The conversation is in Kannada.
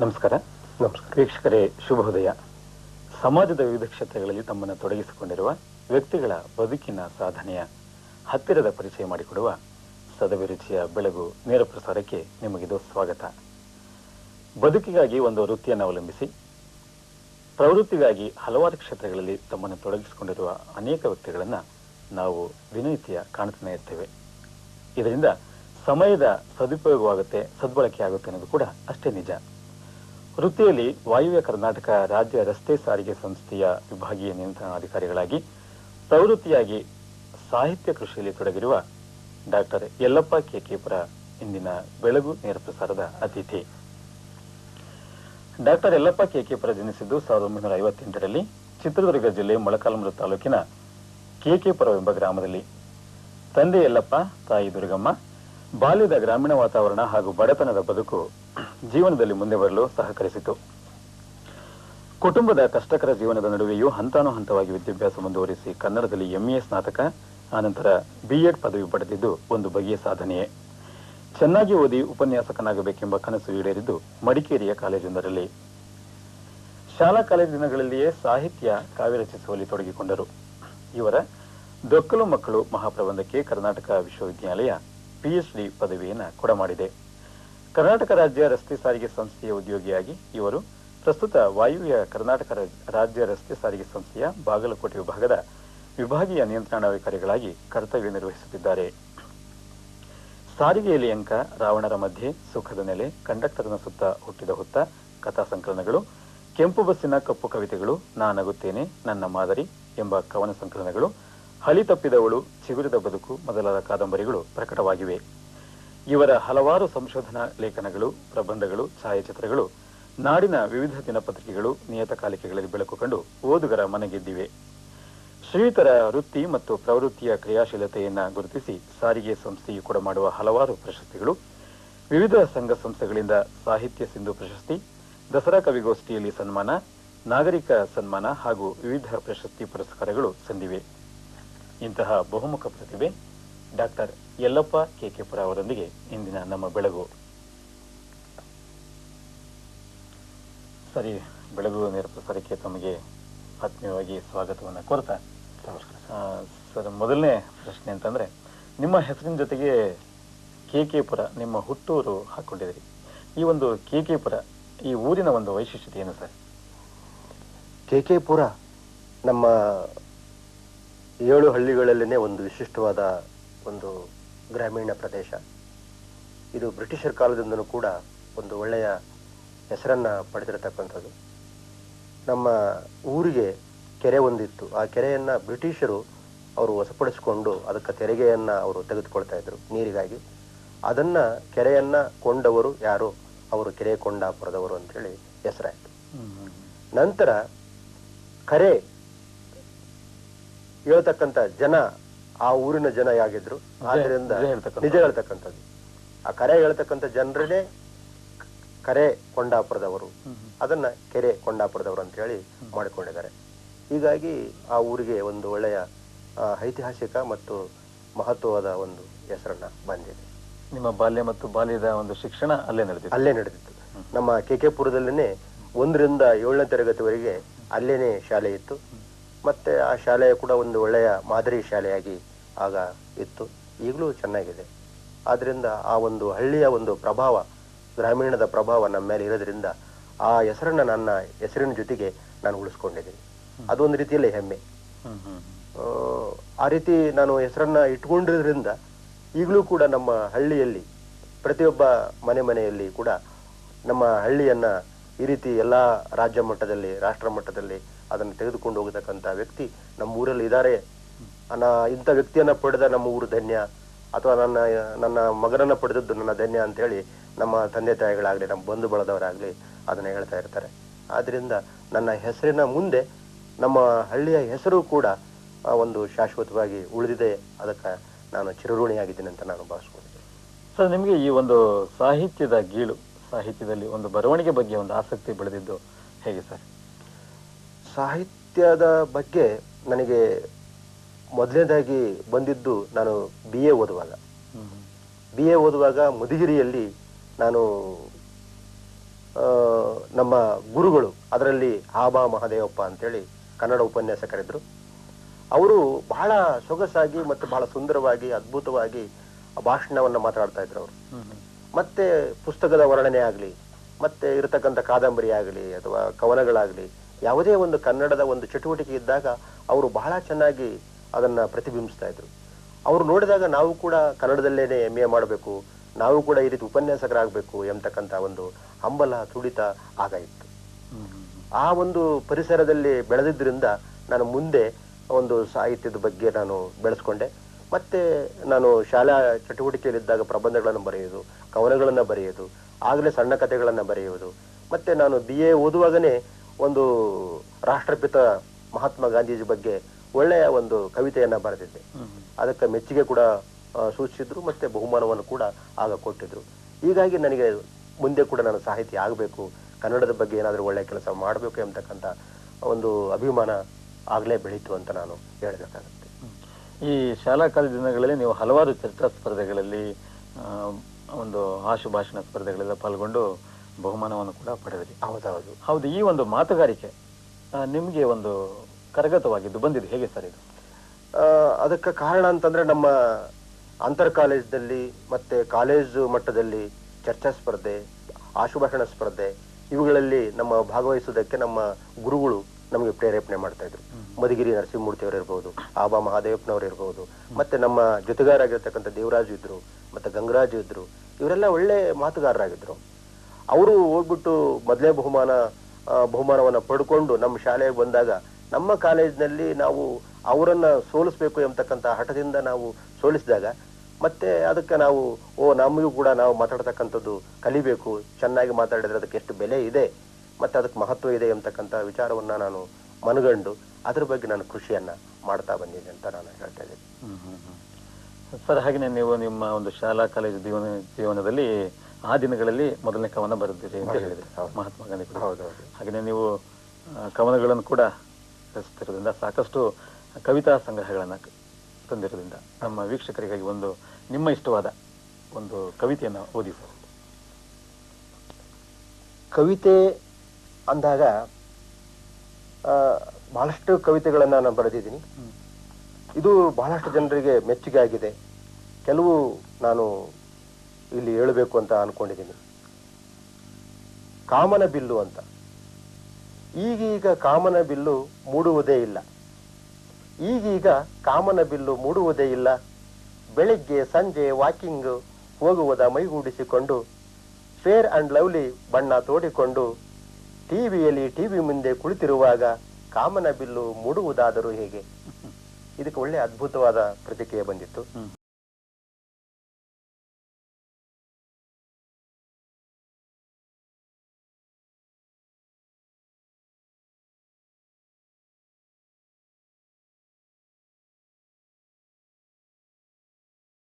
ನಮಸ್ಕಾರ. ನಮಸ್ಕಾರ. ವೀಕ್ಷಕರೇ ಶುಭೋದಯ. ಸಮಾಜದ ವಿವಿಧ ಕ್ಷೇತ್ರಗಳಲ್ಲಿ ತಮ್ಮನ್ನು ತೊಡಗಿಸಿಕೊಂಡಿರುವ ವ್ಯಕ್ತಿಗಳ ಬದುಕಿನ ಸಾಧನೆಯ ಹತ್ತಿರದ ಪರಿಚಯ ಮಾಡಿಕೊಡುವ ಸದಭಿರುಚಿಯ ಬೆಳಗು ನೇರ ಪ್ರಸಾರಕ್ಕೆ ನಿಮಗಿದು ಸ್ವಾಗತ. ಬದುಕಿಗಾಗಿ ಒಂದು ವೃತ್ತಿಯನ್ನು ಅವಲಂಬಿಸಿ ಪ್ರವೃತ್ತಿಗಾಗಿ ಹಲವಾರು ಕ್ಷೇತ್ರಗಳಲ್ಲಿ ತಮ್ಮನ್ನು ತೊಡಗಿಸಿಕೊಂಡಿರುವ ಅನೇಕ ವ್ಯಕ್ತಿಗಳನ್ನು ನಾವು ದಿನನಿತ್ಯ ಕಾಣ್ತಾನೆ ಇರ್ತೇವೆ. ಇದರಿಂದ ಸಮಯದ ಸದುಪಯೋಗವಾಗುತ್ತೆ ಸದ್ಬಳಕೆ ಆಗುತ್ತೆ ಅನ್ನೋದು ಕೂಡ ಅಷ್ಟೇ ನಿಜ. ವೃತ್ತಿಯಲ್ಲಿ ವಾಯುವ್ಯ ಕರ್ನಾಟಕ ರಾಜ್ಯ ರಸ್ತೆ ಸಾರಿಗೆ ಸಂಸ್ಥೆಯ ವಿಭಾಗೀಯ ನಿಯಂತ್ರಣಾಧಿಕಾರಿಗಳಾಗಿ ಪ್ರವೃತ್ತಿಯಾಗಿ ಸಾಹಿತ್ಯ ಕೃಷಿಯಲ್ಲಿ ತೊಡಗಿರುವ ಡಾಕ್ಟರ್ ಯಲ್ಲಪ್ಪ ಕೆಕೆಪುರ ಇಂದಿನ ಬೆಳಗು ನೇರ ಪ್ರಸಾರದ ಅತಿಥಿ. ಡಾಕ್ಟರ್ ಯಲ್ಲಪ್ಪ ಕೆಕೆಪುರ ಜನಿಸಿದ್ದು ಸಾವಿರದ ಒಂಬೈನೂರ ಐವತ್ತೆಂಟರಲ್ಲಿ ಚಿತ್ರದುರ್ಗ ಜಿಲ್ಲೆ ಮೊಳಕಾಲ್ಮೂರು ತಾಲೂಕಿನ ಕೆಕೆಪುರ ಎಂಬ ಗ್ರಾಮದಲ್ಲಿ. ತಂದೆ ಯಲ್ಲಪ್ಪ, ತಾಯಿ ದುರ್ಗಮ್ಮ, ಬಾಲ್ಯದ ಗ್ರಾಮೀಣ ವಾತಾವರಣ ಹಾಗೂ ಬಡತನದ ಬದುಕು ಜೀವನದಲ್ಲಿ ಮುಂದೆ ಬರಲು ಸಹಕರಿಸಿತು. ಕುಟುಂಬದ ಕಷ್ಟಕರ ಜೀವನದ ನಡುವೆಯೂ ಹಂತಾನು ಹಂತವಾಗಿ ವಿದ್ಯಾಭ್ಯಾಸ ಮುಂದುವರಿಸಿ ಕನ್ನಡದಲ್ಲಿ ಎಂಎ ಸ್ನಾತಕ, ಆನಂತರ ಬಿಎಡ್ ಪದವಿ ಪಡೆದಿದ್ದು ಒಂದು ಬಗೆಯ ಸಾಧನೆಯೇ. ಚೆನ್ನಾಗಿ ಓದಿ ಉಪನ್ಯಾಸಕನಾಗಬೇಕೆಂಬ ಕನಸು ಈಡೇರಿದ್ದು ಮಡಿಕೇರಿಯ ಕಾಲೇಜೊಂದರಲ್ಲಿ ಶಾಲಾ ಕಾಲೇಜು ದಿನಗಳಲ್ಲಿಯೇ ಸಾಹಿತ್ಯ, ಕಾವ್ಯ ರಚಿಸುವಲ್ಲಿ ತೊಡಗಿಕೊಂಡರು. ಇವರ ದೊಕ್ಕಲು ಮಕ್ಕಳು ಮಹಾಪ್ರಬಂಧಕ್ಕೆ ಕರ್ನಾಟಕ ವಿಶ್ವವಿದ್ಯಾಲಯ ಪಿಎಚ್ಡಿ ಪದವಿಯನ್ನು ಕೊಡಮಾಡಿದೆ. ಕರ್ನಾಟಕ ರಾಜ್ಯ ರಸ್ತೆ ಸಾರಿಗೆ ಸಂಸ್ಥೆಯ ಉದ್ಯೋಗಿಯಾಗಿ ಇವರು ಪ್ರಸ್ತುತ ವಾಯುವ್ಯ ಕರ್ನಾಟಕ ರಾಜ್ಯ ರಸ್ತೆ ಸಾರಿಗೆ ಸಂಸ್ಥೆಯ ಬಾಗಲಕೋಟೆ ವಿಭಾಗದ ವಿಭಾಗೀಯ ನಿಯಂತ್ರಣಾಧಿಕಾರಿಗಳಾಗಿ ಕರ್ತವ್ಯ ನಿರ್ವಹಿಸುತ್ತಿದ್ದಾರೆ. ಸಾರಿಗೆಯಲ್ಲಿ ಅಂಕ ರಾವಣರ ಮಧ್ಯೆ ಸುಖದ ನೆಲೆ, ಕಂಡಕ್ಟರ್ನ ಸುತ್ತ ಹುಟ್ಟಿದ ಹುತ್ತ, ಕಥಾ ಸಂಕಲನಗಳು, ಕೆಂಪು ಬಸ್ಸಿನ ಕಪ್ಪು ಕವಿತೆಗಳು ನಾನಗುತ್ತೇನೆ ನನ್ನ ಮಾದರಿ ಎಂಬ ಕವನ ಸಂಕಲನಗಳು ಹಳಿ ತಪ್ಪಿದವಳು, ಚಿಗುರಿದ ಬದುಕು ಮೊದಲಾದ ಕಾದಂಬರಿಗಳು ಪ್ರಕಟವಾಗಿವೆ. ಇವರ ಹಲವಾರು ಸಂಶೋಧನಾ ಲೇಖನಗಳು, ಪ್ರಬಂಧಗಳು, ಛಾಯಾಚಿತ್ರಗಳು, ನಾಡಿನ ವಿವಿಧ ದಿನಪತ್ರಿಕೆಗಳು ನಿಯತಕಾಲಿಕೆಗಳಲ್ಲಿ ಬೆಳಕು ಕಂಡು ಓದುಗರ ಮನಗೆದ್ದಿವೆ. ಶ್ರೀಯುತರ ವೃತ್ತಿ ಮತ್ತು ಪ್ರವೃತ್ತಿಯ ಕ್ರಿಯಾಶೀಲತೆಯನ್ನು ಗುರುತಿಸಿ ಸಾರಿಗೆ ಸಂಸ್ಥೆಯು ಕೊಡಮಾಡುವ ಹಲವಾರು ಪ್ರಶಸ್ತಿಗಳು. ವಿವಿಧ ಸಂಘ ಸಂಸ್ಥೆಗಳಿಂದ ಸಾಹಿತ್ಯ ಸಿಂಧು ಪ್ರಶಸ್ತಿ, ದಸರಾ ಕವಿಗೋಷ್ಠಿಯಲ್ಲಿ ಸನ್ಮಾನ, ನಾಗರಿಕ ಸನ್ಮಾನ ಹಾಗೂ ವಿವಿಧ ಪ್ರಶಸ್ತಿ ಪುರಸ್ಕಾರಗಳು ಸಂದಿವೆ. ಇಂತಹ ಬಹುಮುಖ ಪ್ರತಿಭೆ ಡಾಕ್ಟರ್ ಯಲ್ಲಪ್ಪ ಕೆಕೆಪುರ ಅವರೊಂದಿಗೆ ಇಂದಿನ ನಮ್ಮ ಬೆಳಗು. ಸರಿ ಬೆಳಗು ನೇರ ಪ್ರಸಾರಕ್ಕೆ ತಮಗೆ ಆತ್ಮೀಯವಾಗಿ ಸ್ವಾಗತವನ್ನು ಕೋರ್ತಾ. ಸರ್. ಮೊದಲನೇ ಪ್ರಶ್ನೆ ಅಂತಂದ್ರೆ ನಿಮ್ಮ ಹೆಸರಿನ ಜೊತೆಗೆ ಕೆಕೆಪುರ ನಿಮ್ಮ ಹುಟ್ಟೂರು ಹಾಕೊಂಡಿದ್ದೀರಿ ಈ ಒಂದು ಕೆಕೆಪುರ ಈ ಊರಿನ ಒಂದು ವೈಶಿಷ್ಟ್ಯತೆ ಏನು ಸರ್? ಕೆ ಕೆ ಪುರ ನಮ್ಮ ಏಳು ಹಳ್ಳಿಗಳಲ್ಲೇ ಒಂದು ವಿಶಿಷ್ಟವಾದ ಒಂದು ಗ್ರಾಮೀಣ ಪ್ರದೇಶ. ಇದು ಬ್ರಿಟಿಷರ್ ಕಾಲದಿಂದಲೂ ಕೂಡ ಒಂದು ಒಳ್ಳೆಯ ಹೆಸರನ್ನ ಪಡೆದಿರತಕ್ಕಂಥದ್ದು. ನಮ್ಮ ಊರಿಗೆ ಕೆರೆ ಒಂದಿತ್ತು. ಆ ಕೆರೆಯನ್ನ ಬ್ರಿಟಿಷರು ಅವರು ವಶಪಡಿಸಿಕೊಂಡು ಅದಕ್ಕೆ ತೆರಿಗೆಯನ್ನು ಅವರು ತೆಗೆದುಕೊಳ್ತಾ ಇದ್ರು ನೀರಿಗಾಗಿ. ಅದನ್ನ ಕೆರೆಯನ್ನ ಕೊಂಡವರು ಯಾರು? ಅವರು ಕೆರೆ ಕೊಂಡಾಪುರದವರು ಅಂತೇಳಿ ಹೆಸರಾಯಿತು. ನಂತರ ಕರೆ ಹೇಳ್ತಕ್ಕಂಥ ಜನ ಆ ಊರಿನ ಜನ ಯಾಗಿದ್ರು? ಆದ್ರಿಂದ ನಿಜ ಹೇಳ್ತಕ್ಕಂಥದ್ದು. ಆ ಕರೆ ಹೇಳ್ತಕ್ಕಂಥ ಜನರೇ ಕರೆ ಕೊಂಡಾಪುರದವರು ಅದನ್ನ ಕೆರೆ ಕೊಂಡಾಪುರದವರು ಅಂತ ಹೇಳಿ ಮಾಡಿಕೊಂಡಿದ್ದಾರೆ. ಹೀಗಾಗಿ ಆ ಊರಿಗೆ ಒಂದು ಒಳ್ಳೆಯ ಐತಿಹಾಸಿಕ ಮತ್ತು ಮಹತ್ವವಾದ ಒಂದು ಹೆಸರನ್ನ ಬಂದಿದೆ. ನಿಮ್ಮ ಬಾಲ್ಯ ಮತ್ತು ಬಾಲ್ಯದ ಒಂದು ಶಿಕ್ಷಣ ಅಲ್ಲೇ ನಡೆದಿತ್ತು. ಅಲ್ಲೇ ನಡೆದಿತ್ತು. ನಮ್ಮ ಕೆ ಕೆ ಒಂದರಿಂದ ಏಳನೇ ತರಗತಿವರೆಗೆ ಅಲ್ಲೇನೆ ಶಾಲೆ ಇತ್ತು. ಮತ್ತೆ ಆ ಶಾಲೆ ಕೂಡ ಒಂದು ಒಳ್ಳೆಯ ಮಾದರಿ ಶಾಲೆಯಾಗಿ ಆಗ ಇತ್ತು. ಈಗಲೂ ಚೆನ್ನಾಗಿದೆ. ಆದ್ದರಿಂದ ಆ ಒಂದು ಹಳ್ಳಿಯ ಒಂದು ಪ್ರಭಾವ ಗ್ರಾಮೀಣದ ಪ್ರಭಾವ ನಮ್ಮ ಮೇಲೆ ಇರೋದ್ರಿಂದ ಆ ಹೆಸರನ್ನ ನನ್ನ ಹೆಸರಿನ ಜೊತೆಗೆ ನಾನು ಉಳಿಸ್ಕೊಂಡಿದ್ದೀನಿ. ಅದೊಂದು ರೀತಿಯಲ್ಲಿ ಹೆಮ್ಮೆ. ಹ್ಮ್ ಹ್ಮ್. ಆ, ಆ ರೀತಿ ನಾನು ಹೆಸರನ್ನ ಇಟ್ಕೊಂಡಿರೋದ್ರಿಂದ ಈಗಲೂ ಕೂಡ ನಮ್ಮ ಹಳ್ಳಿಯಲ್ಲಿ ಪ್ರತಿಯೊಬ್ಬ ಮನೆ ಮನೆಯಲ್ಲಿ ಕೂಡ ನಮ್ಮ ಹಳ್ಳಿಯನ್ನ ಈ ರೀತಿ ಎಲ್ಲಾ ರಾಜ್ಯ ಮಟ್ಟದಲ್ಲಿ ರಾಷ್ಟ್ರ ಮಟ್ಟದಲ್ಲಿ ಅದನ್ನು ತೆಗೆದುಕೊಂಡು ಹೋಗತಕ್ಕಂತ ವ್ಯಕ್ತಿ ನಮ್ಮ ಊರಲ್ಲಿ ಇದ್ದಾರೆ ಅನ್ನ ಇಂಥ ವ್ಯಕ್ತಿಯನ್ನ ಪಡೆದ ನಮ್ಮ ಊರು ಧನ್ಯ, ಅಥವಾ ನನ್ನ ನನ್ನ ಮಗನನ್ನ ಪಡೆದದ್ದು ನನ್ನ ಧನ್ಯ ಅಂತ ಹೇಳಿ ನಮ್ಮ ತಂದೆ ತಾಯಿಗಳಾಗ್ಲಿ, ನಮ್ಮ ಬಂಧು ಬಳದವರಾಗ್ಲಿ ಅದನ್ನ ಹೇಳ್ತಾ ಇರ್ತಾರೆ. ಆದ್ರಿಂದ ನನ್ನ ಹೆಸರಿನ ಮುಂದೆ ನಮ್ಮ ಹಳ್ಳಿಯ ಹೆಸರು ಕೂಡ ಒಂದು ಶಾಶ್ವತವಾಗಿ ಉಳಿದಿದೆ. ಅದಕ್ಕೆ ನಾನು ಚಿರಋಣಿಯಾಗಿದ್ದೇನೆ ಅಂತ ನಾನು ಭಾವಿಸ್ಕೊಂಡಿದ್ದೆ ಸರ್, ನಿಮಗೆ ಈ ಒಂದು ಸಾಹಿತ್ಯದ ಗೀಳು, ಸಾಹಿತ್ಯದಲ್ಲಿ ಒಂದು ಬರವಣಿಗೆ ಬಗ್ಗೆ ಒಂದು ಆಸಕ್ತಿ ಬೆಳೆದಿದ್ದು ಹೇಗೆ ಸರ್? ಸಾಹಿತ್ಯದ ಬಗ್ಗೆ ನನಗೆ ಮೊದಲನೇದಾಗಿ ಬಂದಿದ್ದು ನಾನು ಬಿ ಎ ಓದುವಾಗ ಬಿ ಎ ಓದುವಾಗ ಮಧುಗಿರಿಯಲ್ಲಿ ನಾನು ನಮ್ಮ ಗುರುಗಳು, ಅದರಲ್ಲಿ ಆಬಾ ಮಹದೇವಪ್ಪ ಅಂತೇಳಿ ಕನ್ನಡ ಉಪನ್ಯಾಸ ಉಪನ್ಯಾಸಕರಿದ್ರು ಅವರು ಬಹಳ ಸೊಗಸಾಗಿ ಮತ್ತು ಬಹಳ ಸುಂದರವಾಗಿ, ಅದ್ಭುತವಾಗಿ ಭಾಷಣವನ್ನ ಮಾತಾಡ್ತಾ ಇದ್ರು ಅವರು. ಮತ್ತೆ ಪುಸ್ತಕದ ವರ್ಣನೆ ಆಗಲಿ, ಮತ್ತೆ ಇರತಕ್ಕಂಥ ಕಾದಂಬರಿ ಆಗಲಿ ಅಥವಾ ಕವನಗಳಾಗಲಿ ಯಾವುದೇ ಒಂದು ಕನ್ನಡದ ಒಂದು ಚಟುವಟಿಕೆ ಇದ್ದಾಗ ಅವರು ಬಹಳ ಚೆನ್ನಾಗಿ ಅದನ್ನ ಪ್ರತಿಬಿಂಬಿಸ್ತಾ ಇದ್ರು. ಅವ್ರು ನೋಡಿದಾಗ ನಾವು ಕೂಡ ಕನ್ನಡದಲ್ಲೇನೆ ಎಂ ಎ ಮಾಡಬೇಕು, ನಾವು ಕೂಡ ಈ ರೀತಿ ಉಪನ್ಯಾಸಕರಾಗಬೇಕು ಎಂಬತಕ್ಕಂಥ ಒಂದು ಹಂಬಲ, ತುಡಿತ ಆಗ ಇತ್ತು. ಆ ಒಂದು ಪರಿಸರದಲ್ಲಿ ಬೆಳೆದಿದ್ದರಿಂದ ನಾನು ಮುಂದೆ ಒಂದು ಸಾಹಿತ್ಯದ ಬಗ್ಗೆ ನಾನು ಬೆಳೆಸ್ಕೊಂಡೆ. ಮತ್ತೆ ನಾನು ಶಾಲಾ ಚಟುವಟಿಕೆಯಲ್ಲಿದ್ದಾಗ ಪ್ರಬಂಧಗಳನ್ನು ಬರೆಯೋದು ಕವನಗಳನ್ನು ಬರೆಯೋದು ಆಗಲೇ ಸಣ್ಣ ಕಥೆಗಳನ್ನು ಬರೆಯೋದು ಮತ್ತೆ ನಾನು ಬಿ ಎ ಓದುವಾಗನೇ ಒಂದು ರಾಷ್ಟ್ರಪಿತ ಮಹಾತ್ಮ ಗಾಂಧೀಜಿ ಬಗ್ಗೆ ಒಳ್ಳೆಯ ಒಂದು ಕವಿತೆಯನ್ನ ಬರೆದಿದ್ದೆ. ಅದಕ್ಕೆ ಮೆಚ್ಚುಗೆ ಕೂಡ ಸೂಚಿಸಿದ್ರು ಮತ್ತೆ ಬಹುಮಾನವನ್ನು ಕೂಡ ಆಗ ಕೊಟ್ಟಿದ್ರು. ಹೀಗಾಗಿ ನನಗೆ ಮುಂದೆ ಕೂಡ ನಾನು ಸಾಹಿತಿ ಆಗಬೇಕು ಕನ್ನಡದ ಬಗ್ಗೆ ಏನಾದರೂ ಒಳ್ಳೆಯ ಕೆಲಸ ಮಾಡಬೇಕು ಎಂಬತಕ್ಕಂಥ ಒಂದು ಅಭಿಮಾನ ಆಗಲೇ ಬೆಳೀತು ಅಂತ ನಾನು ಹೇಳಬೇಕಾಗುತ್ತೆ. ಈ ಶಾಲಾ ಕಾಲೇಜು ದಿನಗಳಲ್ಲಿ ನೀವು ಹಲವಾರು ಚರ್ಚಾ ಸ್ಪರ್ಧೆಗಳಲ್ಲಿ ಒಂದು ಆಶು ಭಾಷಣ ಸ್ಪರ್ಧೆಗಳೆಲ್ಲ ಪಾಲ್ಗೊಂಡು ಬಹುಮಾನವನ್ನು ಕೂಡ ಪಡೆದಿರಿ ಹೌದೌದು. ಹೌದು ಈ ಒಂದು ಮಾತುಗಾರಿಕೆ ನಿಮಗೆ ಒಂದು ಕರಗತವಾಗಿದ್ದು ಬಂದಿದೆ ಹೇಗೆ ಸರ್ ಇದು? ಅದಕ್ಕೆ ಕಾರಣ ಅಂತಂದ್ರೆ ನಮ್ಮ ಅಂತರ್ ಕಾಲೇಜ್ದಲ್ಲಿ ಮತ್ತೆ ಕಾಲೇಜು ಮಟ್ಟದಲ್ಲಿ ಚರ್ಚಾ ಸ್ಪರ್ಧೆ ಆಶುಭಾಷಣ ಸ್ಪರ್ಧೆ ಇವುಗಳಲ್ಲಿ ನಮ್ಮ ಭಾಗವಹಿಸುವುದಕ್ಕೆ ನಮ್ಮ ಗುರುಗಳು ನಮಗೆ ಪ್ರೇರೇಪಣೆ ಮಾಡ್ತಾ ಇದ್ರು. ಮಧುಗಿರಿ ನರಸಿಂಹಮೂರ್ತಿ ಅವರು ಇರ್ಬೋದು ಆಬಾ ಮಹಾದೇವಪ್ಪನವರು ಇರ್ಬೋದು ಮತ್ತೆ ನಮ್ಮ ಜೊತೆಗಾರಾಗಿರ್ತಕ್ಕಂಥ ದೇವರಾಜು ಇದ್ರು ಮತ್ತೆ ಗಂಗರಾಜು ಇದ್ರು ಇವರೆಲ್ಲ ಒಳ್ಳೆ ಮಾತುಗಾರರಾಗಿದ್ರು. ಅವರು ಹೋಗ್ಬಿಟ್ಟು ಮೊದಲೇ ಬಹುಮಾನ ಬಹುಮಾನವನ್ನು ಪಡ್ಕೊಂಡು ನಮ್ಮ ಶಾಲೆಗೆ ಬಂದಾಗ ನಮ್ಮ ಕಾಲೇಜಿನಲ್ಲಿ ನಾವು ಅವರನ್ನ ಸೋಲಿಸ್ಬೇಕು ಎಂಬತಕ್ಕಂಥ ಹಠದಿಂದ ನಾವು ಸೋಲಿಸಿದಾಗ ಮತ್ತೆ ಅದಕ್ಕೆ ನಾವು, ಓ, ನಮಗೂ ಕೂಡ ನಾವು ಮಾತಾಡ್ತಕ್ಕಂಥದ್ದು ಕಲಿಬೇಕು, ಚೆನ್ನಾಗಿ ಮಾತಾಡಿದ್ರೆ ಅದಕ್ಕೆ ಎಷ್ಟು ಬೆಲೆ ಇದೆ, ಮತ್ತೆ ಅದಕ್ಕೆ ಮಹತ್ವ ಇದೆ ಎಂಬತಕ್ಕಂಥ ವಿಚಾರವನ್ನ ನಾನು ಮನಗಂಡು ಅದ್ರ ಬಗ್ಗೆ ನಾನು ಕೃಷಿಯನ್ನ ಮಾಡ್ತಾ ಬಂದಿದ್ದೆ ಅಂತ ನಾನು ಹೇಳ್ತಾ ಇದ್ದೀನಿ. ಸರ್ ಹಾಗೆ ನೀವು ನಿಮ್ಮ ಒಂದು ಶಾಲಾ ಕಾಲೇಜು ಜೀವನ, ಜೀವನದಲ್ಲಿ ಆ ದಿನಗಳಲ್ಲಿ ಮೊದಲನೇ ಕವನ ಬರೆದಿರಿ ಅಂತ ಹೇಳಿದ್ರಿ. ಮಹಾತ್ಮ ಗಾಂಧಿ ಹಾಗೆಯೇ ನೀವು ಕವನಗಳನ್ನು ಕೂಡ ರಚಿಸ್ತಿರೋದ್ರಿಂದ ಸಾಕಷ್ಟು ಕವಿತಾ ಸಂಗ್ರಹಗಳನ್ನ ತಂದಿರೋದ್ರಿಂದ ನಮ್ಮ ವೀಕ್ಷಕರಿಗಾಗಿ ಒಂದು ನಿಮ್ಮ ಇಷ್ಟವಾದ ಒಂದು ಕವಿತೆಯನ್ನು ಓದಿ ಸರ್ ಕವಿತೆ ಅಂದಾಗ ಆ, ಬಹಳಷ್ಟು ಕವಿತೆಗಳನ್ನ ನಾನು ಬರೆದಿದ್ದೀನಿ. ಇದು ಬಹಳಷ್ಟು ಜನರಿಗೆ ಮೆಚ್ಚುಗೆ ಆಗಿದೆ. ಕೆಲವು ನಾನು ಇಲ್ಲಿ ಹೇಳಬೇಕು ಅಂತ ಅನ್ಕೊಂಡಿದ್ದೀನಿ. ಕಾಮನ ಬಿಲ್ಲು ಅಂತ. ಈಗೀಗ ಕಾಮನ ಬಿಲ್ಲು ಮೂಡುವುದೇ ಇಲ್ಲ. ಈಗೀಗ ಕಾಮನ ಬಿಲ್ಲು ಮೂಡುವುದೇ ಇಲ್ಲ. ಬೆಳಿಗ್ಗೆ ಸಂಜೆ ವಾಕಿಂಗ್ ಹೋಗುವುದ ಮೈಗೂಡಿಸಿಕೊಂಡು, ಫೇರ್ ಅಂಡ್ ಲವ್ಲಿ ಬಣ್ಣ ತೋಡಿಕೊಂಡು, ಟಿವಿಯಲ್ಲಿ ಟಿವಿ ಮುಂದೆ ಕುಳಿತಿರುವಾಗ ಕಾಮನ ಬಿಲ್ಲು ಮೂಡುವುದಾದರೂ ಹೇಗೆ? ಇದಕ್ಕೆ ಒಳ್ಳೆ ಅದ್ಭುತವಾದ ಪ್ರತಿಕ್ರಿಯೆ ಬಂದಿತ್ತು.